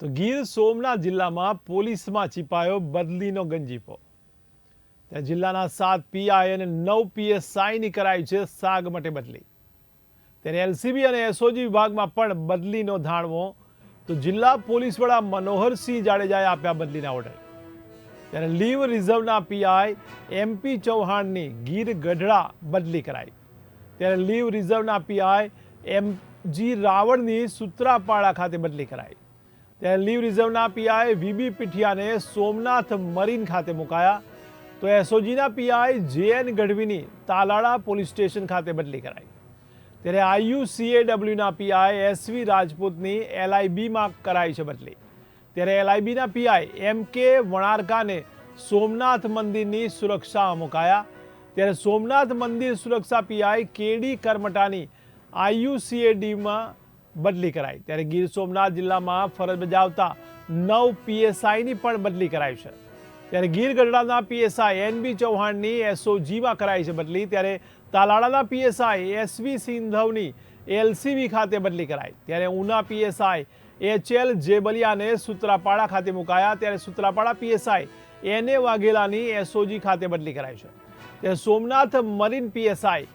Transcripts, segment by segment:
તો ગીર સોમનાથ જિલ્લામાં પોલીસમાં છીપાયો બદલીનો ગંજીફો. ત્યાં જિલ્લાના સાત પીઆઈ અને નવ પીએસઆઈની કરાઈ છે સાગ માટે બદલી. ત્યારે એલસીબી અને એસઓજી વિભાગમાં પણ બદલીનો ધાણવો. તો જિલ્લા પોલીસ વડા મનોહરસિંહ જાડેજાએ આપ્યા બદલીના ઓર્ડર ત્યારે લીવ રિઝર્વના પીઆઈ એમપી ચૌહાણની ગીર ગઢડા બદલી કરાઈ. ત્યારે લીવ રિઝર્વના પીઆઈ એમ જી રાવળની સુત્રાપાડા ખાતે બદલી કરાઈ. ત્યારે લીવ રિઝર્વના પીઆઈ વીબી પીઠિયાને સોમનાથ મરીન ખાતે મુકાયા. તો એસઓજીના પીઆઈ જેએન ગઢવીની તાલાળા પોલીસ સ્ટેશન ખાતે બદલી કરાઈ. ત્યારે આઈયુસીએડબ્લ્યુના પીઆઈ એસવી રાજપૂતની એલઆઈબીમાં કરાઈ છે બદલી. ત્યારે એલઆઈબીના પીઆઈ એમ કે વણારકાને સોમનાથ મંદિરની સુરક્ષામાં મુકાયા. ત્યારે સોમનાથ મંદિર સુરક્ષા પીઆઈ કેડી કરમટાની આઈયુસીએડીમાં બદલી કરાઈ. ત્યારે ગીર સોમનાથ જિલ્લામાં ફરજ બજાવતા નવ પીએસઆઈની પણ બદલી કરાઈ છે. ત્યારે ગીર ગઢડાના પીએસઆઈ એનબી ચૌહાણની એસઓજીમાં કરાઈ છે બદલી. ત્યારે તાલાળાના પીએસઆઈ એસવી સિંધવની એલસીવી ખાતે બદલી કરાઈ. ત્યારે ઉના પીએસઆઈ એચએલ જેબલિયાને સુત્રાપાડા ખાતે મુકાયા. ત્યારે સુત્રાપાડા પીએસઆઈ એને વાઘેલાની એસઓજી ખાતે બદલી કરાઈ છે. ત્યારે Somnath marine PSI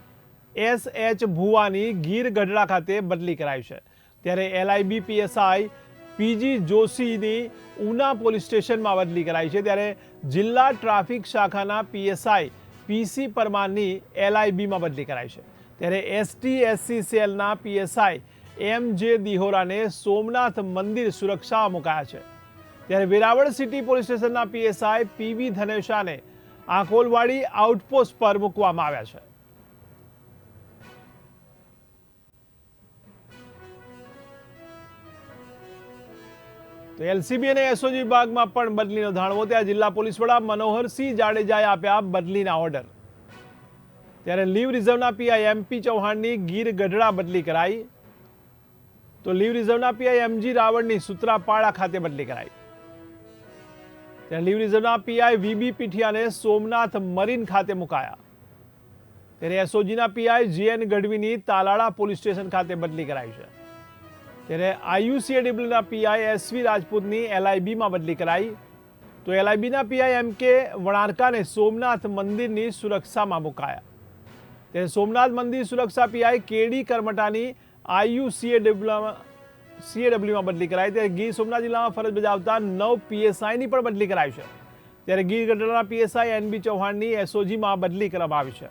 S H Bhuvani Gir Gadhada ખાતે બદલી કરાઈ છે. ત્યારે એલઆઈબી પીએસઆઈ પીજી જોશીની ઉના પોલીસ સ્ટેશનમાં બદલી કરાઈ છે. ત્યારે જિલ્લા ટ્રાફિક શાખાના પીએસઆઈ પીસી પરમારની એલઆઈબીમાં બદલી કરાઈ છે. ત્યારે એસટી એસસી સેલના પીએસઆઈ એમ જે દિહોરાને સોમનાથ મંદિર સુરક્ષા મુકાયા છે. ત્યારે વેરાવળ સિટી પોલીસ સ્ટેશનના પીએસઆઈ પીવી ધનેશાને આંકોલવાડી આઉટપોસ્ટ પર મૂકવામાં આવ્યા છે. તો એલસીબી અને એસઓજી વિભાગમાં પણ બદલીનો ધાણવો ત્યાં જિલ્લા પોલીસ વડા મનોહરસિંહ જાડેજાએ આપ્યા બદલીના ઓર્ડર. ત્યારે લીવ રિઝર્વના પીઆઈ એમપી ચૌહાણની ગીર ગઢડા બદલી કરાઈ. તો લીવ રિઝર્વના પીઆઈ એમજી રાવળની સુત્રાપાળા ખાતે બદલી કરાઈ. ત્યારે લીવ રિઝર્વના પીઆઈ વીબી પીઠિયાને સોમનાથ મરીન ખાતે મુકાયા. ત્યારે એસઓજીના પીઆઈ જીએન ગઢવીની તાલાળા પોલીસ સ્ટેશન ખાતે બદલી કરાઈ છે. ત્યારે આઈયુસીએડબ્લ્યુના પીઆઈ એસવી રાજપૂતની એલઆઈબીમાં બદલી કરાઈ. તો એલઆઈબીના પીઆઈ એમ કે વણારકાને સોમનાથ મંદિરની સુરક્ષામાં મુકાયા. ત્યારે સોમનાથ મંદિર સુરક્ષા પીઆઈ કેડી કરમટાની આઈયુસીએડબ્લ્યુમાં સીએડબ્લ્યુમાં બદલી કરાઈ. ત્યારે ગીર સોમનાથ જિલ્લામાં ફરજ બજાવતા નવ પીએસઆઈની પણ બદલી કરાઈ છે. ત્યારે ગીર ગઢડાના પીએસઆઈ એનબી ચૌહાણની એસઓજીમાં બદલી કરવામાં આવી છે.